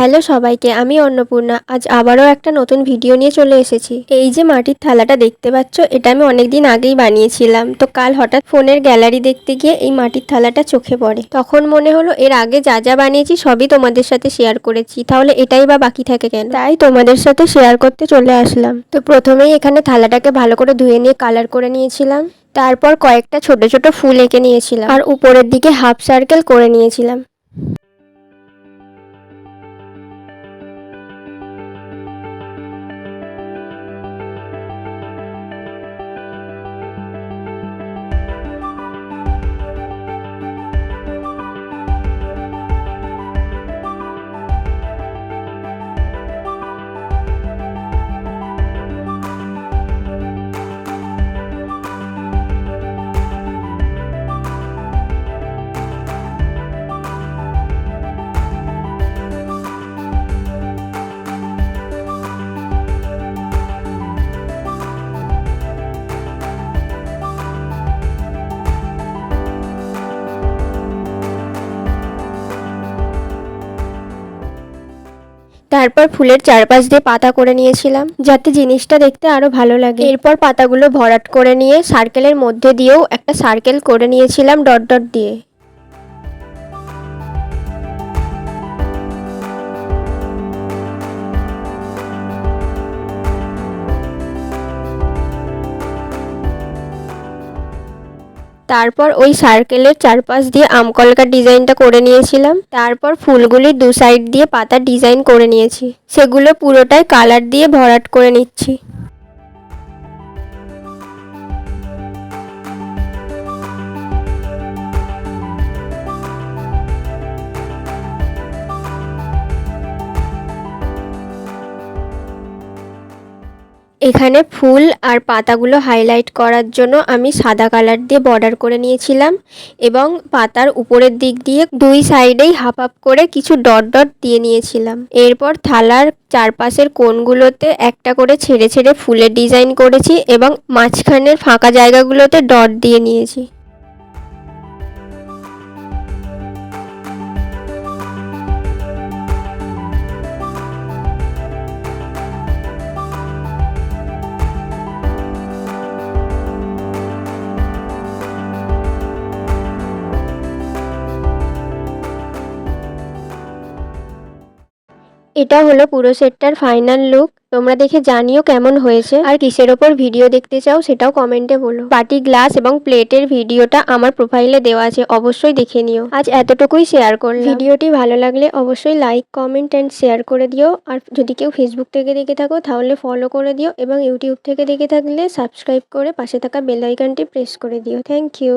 Hello সবাইকে, আমি অন্নপূর্ণা। আজ আবারও একটা নতুন ভিডিও নিয়ে চলে এসেছি। এই যে মাটির থালাটা দেখতে পাচ্ছ, এটা আমি অনেকদিন আগেই বানিয়েছিলাম। তো কাল হঠাৎ ফোনের গ্যালারি দেখতে গিয়ে এই মাটির থালাটা চোখে পড়ে। তখন মনে হলো, এর আগে যা যা বানিয়েছি সবই তোমাদের সাথে শেয়ার করেছি। তাহলে এটাই বা বাকি থাকে কেন? তাই তোমাদের সাথে শেয়ার করতে চলে আসলাম। তো প্রথমেই এখানে থালাটাকে ভালো করে ধুয়ে নিয়ে কালার করে নিয়েছিলাম। তারপর কয়েকটা ছোট ছোট ফুল এঁকে নিয়েছিলাম। আর উপরের দিকে হাফ সার্কেল করে নিয়েছিলাম। তারপর ফুলের চারপাশ দিয়ে পাতা করে নিয়েছিলাম, যাতে জিনিসটা দেখতে আরও ভালো লাগে। এরপর পাতাগুলো ভরাট করে নিয়ে সার্কেলের মধ্যে দিয়েও একটা সার্কেল করে নিয়েছিলাম ডট ডট দিয়ে। তারপর ওই সার্কেলের চারপাশ দিয়ে আমকলকার ডিজাইনটা করে নিয়েছিলাম। তারপর ফুলগুলির দু সাইড দিয়ে পাতার ডিজাইন করে নিয়েছি। সেগুলো পুরোটাই কালার দিয়ে ভরাট করে নিচ্ছি। এখানে ফুল আর পাতাগুলো হাইলাইট করার জন্য আমি সাদা কালার দিয়ে বর্ডার করে নিয়েছিলাম এবং পাতার উপরের দিক দিয়ে দুই সাইডেই হাফ হাফ করে কিছু ডট ডট দিয়ে নিয়েছিলাম। এরপর থালার চারপাশের কোণগুলোতে একটা করে ছেড়ে ছেড়ে ফুলের ডিজাইন করেছি এবং মাঝখানের ফাঁকা জায়গাগুলোতে ডট দিয়ে নিয়েছি। এটা হলো পুরো সেটটার ফাইনাল লুক। তোমরা দেখে জানিও কেমন হয়েছে। আর কিসের ওপর ভিডিও দেখতে চাও সেটাও কমেন্টে বলো। বাটি গ্লাস এবং প্লেটের ভিডিওটা আমার প্রোফাইলে দেওয়া আছে, অবশ্যই দেখে নিও। আজ এতটুকুই শেয়ার করলাম। ভিডিওটি ভালো লাগলে অবশ্যই লাইক, কমেন্ট অ্যান্ড শেয়ার করে দিও। আর যদি কেউ ফেসবুক থেকে দেখে থাকো তাহলে ফলো করে দিও এবং ইউটিউব থেকে দেখে থাকলে সাবস্ক্রাইব করে পাশে থাকা বেল আইকনটি প্রেস করে দিও। Thank you